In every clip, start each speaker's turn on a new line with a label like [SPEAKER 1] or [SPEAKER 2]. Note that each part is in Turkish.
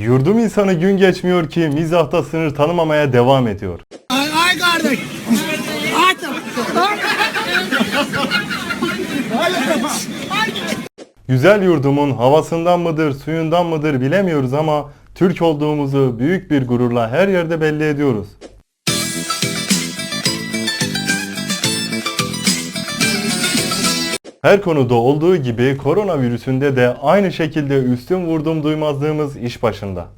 [SPEAKER 1] Yurdum insanı gün geçmiyor ki mizahta sınır tanımamaya devam ediyor.
[SPEAKER 2] Ay, ay kardeş.
[SPEAKER 1] Güzel yurdumun havasından mıdır, suyundan mıdır bilemiyoruz ama Türk olduğumuzu büyük bir gururla her yerde belli ediyoruz. Her konuda olduğu gibi koronavirüsünde de aynı şekilde üstün vurdum duymazlığımız iş başında.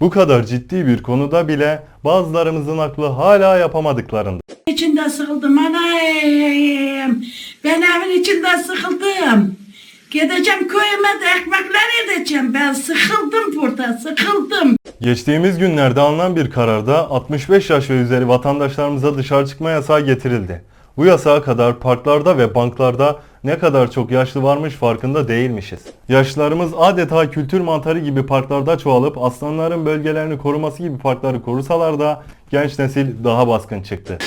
[SPEAKER 1] Bu kadar ciddi bir konuda bile bazılarımızın aklı hala yapamadıklarında.
[SPEAKER 3] içinde sıkıldım anayım. Ben evin içinde sıkıldım. Gideceğim köyüme de ekmekler edeceğim. Ben sıkıldım burada, sıkıldım.
[SPEAKER 1] Geçtiğimiz günlerde alınan bir kararda 65 yaş ve üzeri vatandaşlarımıza dışarı çıkma yasağı getirildi. Bu yasağa kadar parklarda ve banklarda ne kadar çok yaşlı varmış farkında değilmişiz. Yaşlılarımız adeta kültür mantarı gibi parklarda çoğalıp aslanların bölgelerini koruması gibi parkları korusalar da genç nesil daha baskın çıktı.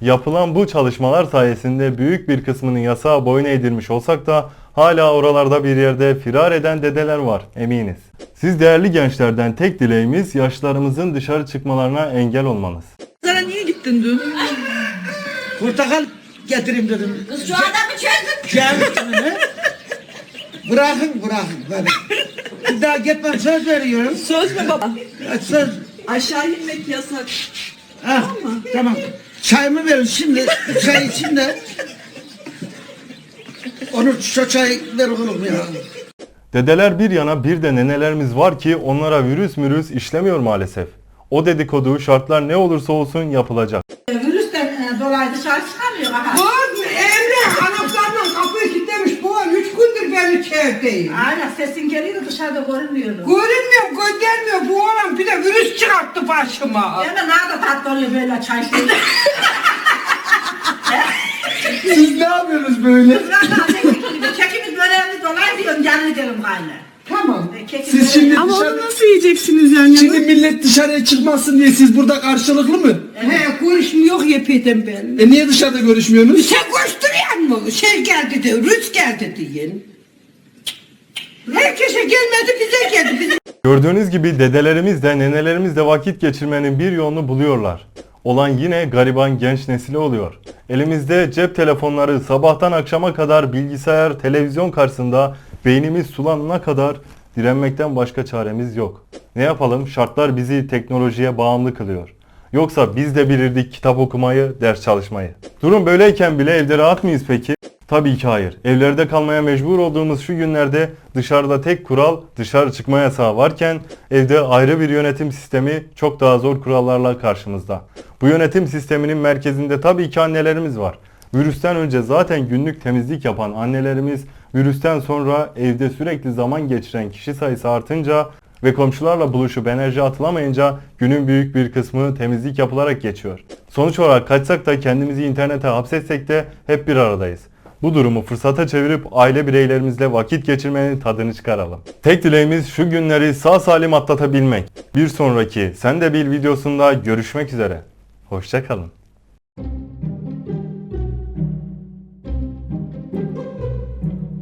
[SPEAKER 1] Yapılan bu çalışmalar sayesinde büyük bir kısmının yasağa boyun eğdirmiş olsak da hala oralarda bir yerde firar eden dedeler var eminiz. Siz değerli gençlerden tek dileğimiz yaşlarımızın dışarı çıkmalarına engel olmanız.
[SPEAKER 2] Sana niye gittin dün? Portakal getireyim dedim.
[SPEAKER 4] Kız şu adamı çözdün.
[SPEAKER 2] Gelmişsin ne? Bırakın bırakın böyle. Bir daha gitmem söz veriyorum.
[SPEAKER 5] Söz mü baba?
[SPEAKER 2] Söz.
[SPEAKER 5] Aşağı inmek yasak.
[SPEAKER 2] Ha, tamam. Çayımı verin şimdi. Çay için de. Onu şu çay ver oğlum ya.
[SPEAKER 1] Dedeler bir yana bir de nenelerimiz var ki onlara virüs mürüs işlemiyor maalesef. O dedikodu şartlar ne olursa olsun yapılacak.
[SPEAKER 3] Virüsten e, dolayı dışarı çıkamıyor. Aha.
[SPEAKER 6] Kız Emre anahtarla kapıyı kilitlemiş ben içerideyim.
[SPEAKER 3] Aynen sesin geliyor dışarıda görünmüyordu.
[SPEAKER 6] Görünmüyor göndermiyor bu oğlan bir de virüs çıkarttı başıma.
[SPEAKER 3] Ben de nerede tatlı oluyor böyle çay içtiğinde.
[SPEAKER 2] Siz ne yapıyorsunuz böyle?
[SPEAKER 3] Kekimiz böreğimiz dolayı diyorum canlı dilim gayrı.
[SPEAKER 6] Tamam.
[SPEAKER 2] Siz şimdi
[SPEAKER 5] Ama
[SPEAKER 2] dışarı...
[SPEAKER 5] onu nasıl yiyeceksiniz yani?
[SPEAKER 2] Şimdi millet dışarıya çıkmasın diye siz burada karşılıklı mı?
[SPEAKER 6] He görüşmüyor yapıyordum ben.
[SPEAKER 2] E niye dışarıda görüşmüyorsunuz?
[SPEAKER 6] Sen koşturuyor mu? Şey geldi de rüz geldi diyin. Herkese gelmedi bize geldi.
[SPEAKER 1] Gördüğünüz gibi dedelerimiz de nenelerimiz de vakit geçirmenin bir yolunu buluyorlar. Olan yine gariban genç nesili oluyor. Elimizde cep telefonları sabahtan akşama kadar bilgisayar, televizyon karşısında beynimiz sulanana kadar direnmekten başka çaremiz yok. Ne yapalım şartlar bizi teknolojiye bağımlı kılıyor. Yoksa biz de bilirdik kitap okumayı, ders çalışmayı. Durum böyleyken bile evde rahat mıyız peki? Tabii ki hayır. Evlerde kalmaya mecbur olduğumuz şu günlerde dışarıda tek kural dışarı çıkma yasağı varken evde ayrı bir yönetim sistemi çok daha zor kurallarla karşımızda. Bu yönetim sisteminin merkezinde tabii ki annelerimiz var. Virüsten önce zaten günlük temizlik yapan annelerimiz virüsten sonra evde sürekli zaman geçiren kişi sayısı artınca ve komşularla buluşup enerji atılamayınca günün büyük bir kısmı temizlik yapılarak geçiyor. Sonuç olarak kaçsak da kendimizi internete hapsetsek de hep bir aradayız. Bu durumu fırsata çevirip aile bireylerimizle vakit geçirmenin tadını çıkaralım. Tek dileğimiz şu günleri sağ salim atlatabilmek. Bir sonraki Sen de Bil videosunda görüşmek üzere. Hoşçakalın.